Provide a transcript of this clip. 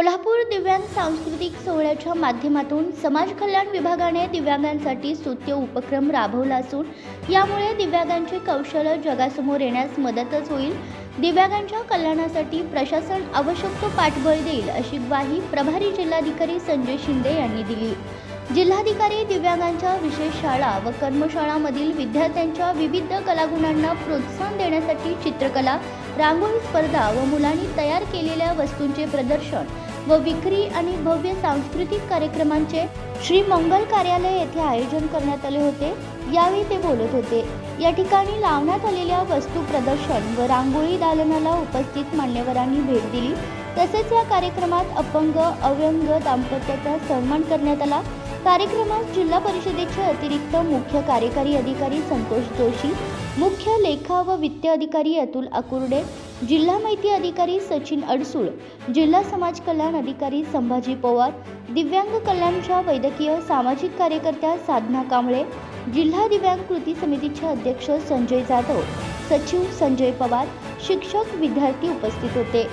कोल्हापूर दिव्यांग सांस्कृतिक सोहळ्याच्या माध्यमातून समाज कल्याण विभागाने दिव्यांगांसाठी स्तुत्य उपक्रम राबवला असून यामुळे दिव्यांगांचे कौशल्य जगासमोर येण्यास मदतच होईल. दिव्यांगांच्या कल्याणासाठी प्रशासन आवश्यक पाठबळ देईल अशी ग्वाही प्रभारी जिल्हाधिकारी संजय शिंदे यांनी दिली. जिल्हाधिकारी दिव्यांगांच्या विशेष शाळा व कर्मशाळांमधील विद्यार्थ्यांच्या विविध कलागुणांना प्रोत्साहन देण्यासाठी चित्रकला रांगोळी स्पर्धा व मुलांनी तयार केलेल्या वस्तूंचे प्रदर्शन व विक्री आणि भव्य सांस्कृतिक कार्यक्रमांचे श्री मंगल कार्यालय येथे आयोजन करण्यात आले होते. यावेळी ते बोलत होते. या ठिकाणी लावण्यात आलेल्या वस्तू प्रदर्शन व रांगोळी दालनाला उपस्थित मान्यवरांनी भेट दिली. तसेच या कार्यक्रमात अपंग अव्यंग दाम्पत्याचा सन्मान करण्यात आला. कार्यक्रमात जिल्हा परिषदेचे अतिरिक्त मुख्य कार्यकारी अधिकारी संतोष जोशी मुख्य लेखा व वित्त अधिकारी अतुल आकुर्डे जिल्हा माहिती अधिकारी सचिन अडसूळ जिल्हा समाज कल्याण अधिकारी संभाजी पवार दिव्यांग कल्याणच्या वैद्यकीय सामाजिक कार्यकर्त्या साधना कांबळे जिल्हा दिव्यांग कृती समितीचे अध्यक्ष संजय जाधव सचिव संजय पवार शिक्षक विद्यार्थी उपस्थित होते.